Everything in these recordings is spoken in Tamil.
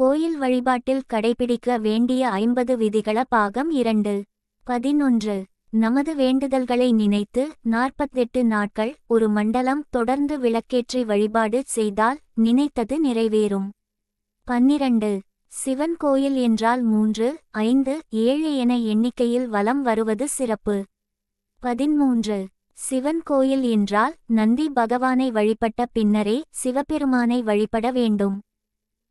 கோயில் வழிபாட்டில் கடைபிடிக்க வேண்டிய ஐம்பது விதிகள பாகம் இரண்டு. பதினொன்று. நமது வேண்டுதல்களை நினைத்து நாற்பத்தெட்டு நாட்கள் ஒரு மண்டலம் தொடர்ந்து விளக்கேற்றி வழிபாடு செய்தால் நினைத்தது நிறைவேறும். பன்னிரண்டு. சிவன் கோயில் என்றால் மூன்று ஐந்து ஏழு என எண்ணிக்கையில் வலம் வருவது சிறப்பு. பதிமூன்று. சிவன் கோயில் என்றால் நந்தி பகவானை வழிபட்ட பின்னரே சிவபெருமானை வழிபட வேண்டும்.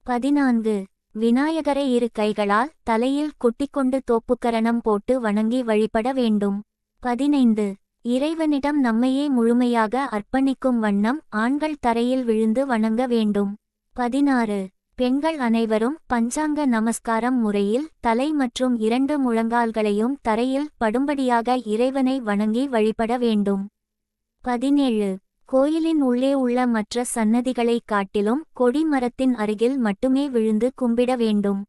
பதினான்கு. விநாயகரை இரு கைகளால் தலையில் குட்டிக்கொண்டு தோப்புக்கரணம் போட்டு வணங்கி வழிபட வேண்டும். பதினைந்து. இறைவனிடம் நம்மையே முழுமையாக அர்ப்பணிக்கும் வண்ணம் ஆண்கள் தரையில் விழுந்து வணங்க வேண்டும். பதினாறு. பெண்கள் அனைவரும் பஞ்சாங்க நமஸ்காரம் முறையில் தலை மற்றும் இரண்டு முழங்கால்களையும் தரையில் படும்படியாக இறைவனை வணங்கி வழிபட வேண்டும். பதினேழு. கோயிலின் உள்ளே உள்ள மற்ற சன்னதிகளைக் காட்டிலும் கொடி மரத்தின் அருகில் மட்டுமே விழுந்து கும்பிட வேண்டும்.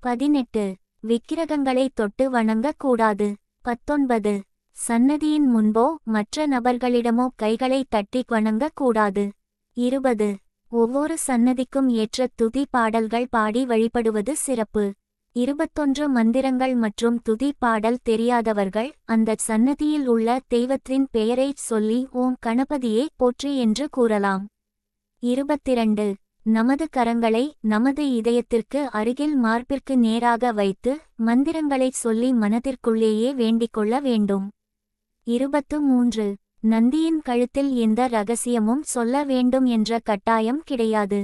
பதினெட்டு. விக்கிரகங்களை தொட்டு வணங்கக்கூடாது பத்தொன்பது. சன்னதியின் முன்போ மற்ற நபர்களிடமோ கைகளை தட்டி வணங்கக் கூடாது. இருபது. ஒவ்வொரு சன்னதிக்கும் ஏற்ற துதி பாடல்கள் பாடி வழிபடுவது சிறப்பு. இருபத்தொன்று மந்திரங்கள் மற்றும் துதி பாடல் தெரியாதவர்கள் அந்த சன்னதியில் உள்ள தெய்வத்தின் பெயரைச் சொல்லி ஓம் கணபதியே போற்றி என்று கூறலாம். இருபத்திரண்டு. நமது கரங்களை நமது இதயத்திற்கு அருகில் மார்பிற்கு நேராக வைத்து மந்திரங்களைச் சொல்லி மனதிற்குள்ளேயே வேண்டிக்கொள்ள வேண்டும். இருபத்து மூன்று. நந்தியின் கழுத்தில் எந்த ரகசியமும் சொல்ல வேண்டும் என்ற கட்டாயம் கிடையாது.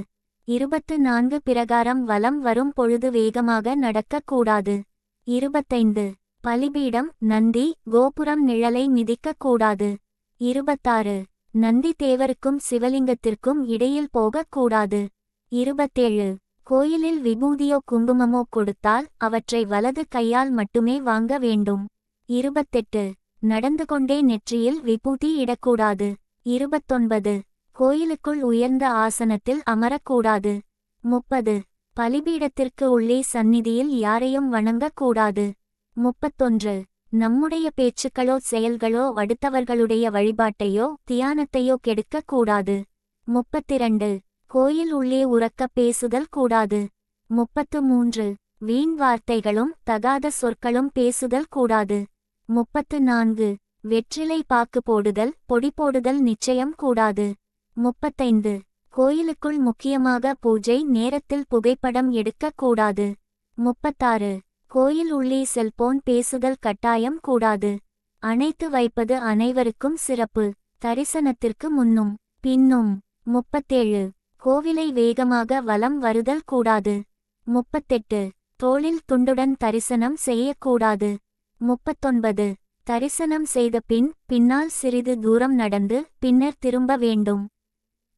இருபத்து நான்கு பிரகாரம் வலம் வரும் பொழுது வேகமாக நடக்கக்கூடாது இருபத்தைந்து. பலிபீடம் நந்தி கோபுரம் நிழலை மிதிக்கக்கூடாது இருபத்தாறு. நந்தி தேவருக்கும் சிவலிங்கத்திற்கும் இடையில் போகக் கூடாது. இருபத்தேழு. கோயிலில் விபூதியோ குங்குமமோ கொடுத்தால் அவற்றை வலது கையால் மட்டுமே வாங்க வேண்டும். இருபத்தெட்டு. நடந்து கொண்டே நெற்றியில் விபூதி இடக்கூடாது. இருபத்தொன்பது. கோயிலுக்குள் உயர்ந்த ஆசனத்தில் அமரக்கூடாது. முப்பது. பலிபீடத்திற்கு உள்ளே சந்நிதியில் யாரையும் வணங்கக்கூடாது. முப்பத்தொன்று. நம்முடைய பேச்சுக்களோ செயல்களோ அடுத்தவர்களுடைய வழிபாட்டையோ தியானத்தையோ கெடுக்கக் கூடாது முப்பத்திரண்டு. கோயில் உள்ளே உறக்கப் பேசுதல் கூடாது. முப்பத்து மூன்று வீண் வார்த்தைகளும் தகாத சொற்களும் பேசுதல் கூடாது. முப்பத்து நான்கு. வெற்றிலை பாக்கு போடுதல் பொடி போடுதல் நிச்சயம் கூடாது. முப்பத்தைந்து. கோயிலுக்குள் முக்கியமாக பூஜை நேரத்தில் புகைப்படம் எடுக்கக் கூடாது. முப்பத்தாறு. கோயில் உள்ளே செல்போன் பேசுதல் கட்டாயம் கூடாது. அணைத்து வைப்பது அனைவருக்கும் சிறப்பு. தரிசனத்திற்கு முன்னும் பின்னும். முப்பத்தேழு. கோவிலை வேகமாக வலம் வருதல் கூடாது. முப்பத்தெட்டு. தோளில் துண்டுடன் தரிசனம் செய்யக்கூடாது. முப்பத்தொன்பது. தரிசனம் செய்த பின் பின்னால் சிறிது தூரம் நடந்து பின்னர் திரும்ப வேண்டும்.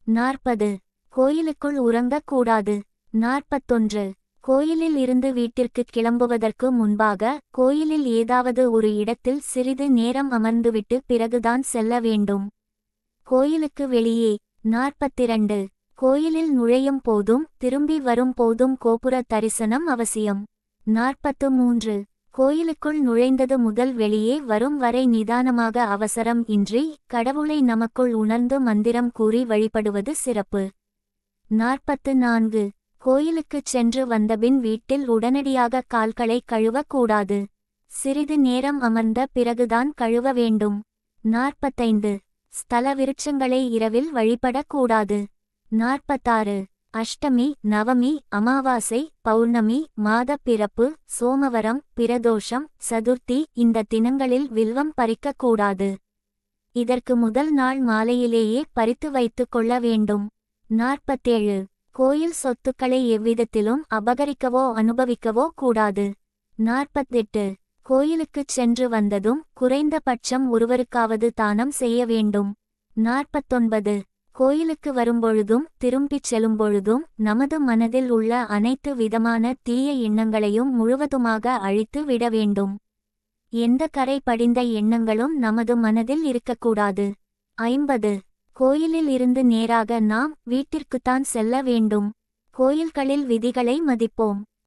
நாற்பது. கோயிலுக்குள் உறங்கக் கூடாது நாற்பத்தொன்று. கோயிலில் இருந்து வீட்டிற்கு கிளம்புவதற்கு முன்பாக கோயிலில் ஏதாவது ஒரு இடத்தில் சிறிது நேரம் அமர்ந்துவிட்டு பிறகுதான் செல்ல வேண்டும். கோயிலுக்கு வெளியே. நாற்பத்திரண்டு. கோயிலில் நுழையும் போதும் திரும்பி வரும் போதும் கோபுர தரிசனம் அவசியம். நாற்பத்து மூன்று. கோயிலுக்குள் நுழைந்தது முதல் வெளியே வரும் வரை நிதானமாக அவசரம் இன்றி கடவுளை நமக்குள் உணர்ந்து மந்திரம் கூறி வழிபடுவது சிறப்பு. நாற்பத்து நான்கு. கோயிலுக்குச் சென்று வந்தபின் வீட்டில் உடனடியாக கால்களை கழுவக்கூடாது. சிறிது நேரம் அமர்ந்த பிறகுதான் கழுவ வேண்டும். நாற்பத்தைந்து. ஸ்தல விருட்சங்களை இரவில் வழிபடக்கூடாது. நாற்பத்தாறு. அஷ்டமி நவமி அமாவாசை பௌர்ணமி மாத பிறப்பு சோமவரம் பிரதோஷம் சதுர்த்தி இந்த தினங்களில் வில்வம் பறிக்கக்கூடாது. இதற்கு முதல் நாள் மாலையிலேயே பறித்து வைத்துக் கொள்ள வேண்டும். நாற்பத்தேழு. கோயில் சொத்துக்களை எவ்விதத்திலும் அபகரிக்கவோ அனுபவிக்கவோ கூடாது. நாற்பத்தெட்டு. கோயிலுக்குச் சென்று வந்ததும் குறைந்தபட்சம் ஒருவருக்காவது தானம் செய்ய வேண்டும். நாற்பத்தொன்பது. கோயிலுக்கு வரும்பொழுதும் திரும்பிச் செல்லும்பொழுதும் நமது மனதில் உள்ள அனைத்து விதமான தீய எண்ணங்களையும் முழுவதுமாக அழித்து விட வேண்டும். எந்த கரை படிந்த எண்ணங்களும் நமது மனதில் இருக்கக்கூடாது. ஐம்பது. கோயிலில் இருந்து நேராக நாம் வீட்டிற்குத்தான் செல்ல வேண்டும். கோயில்களில் விதிகளை மதிப்போம்.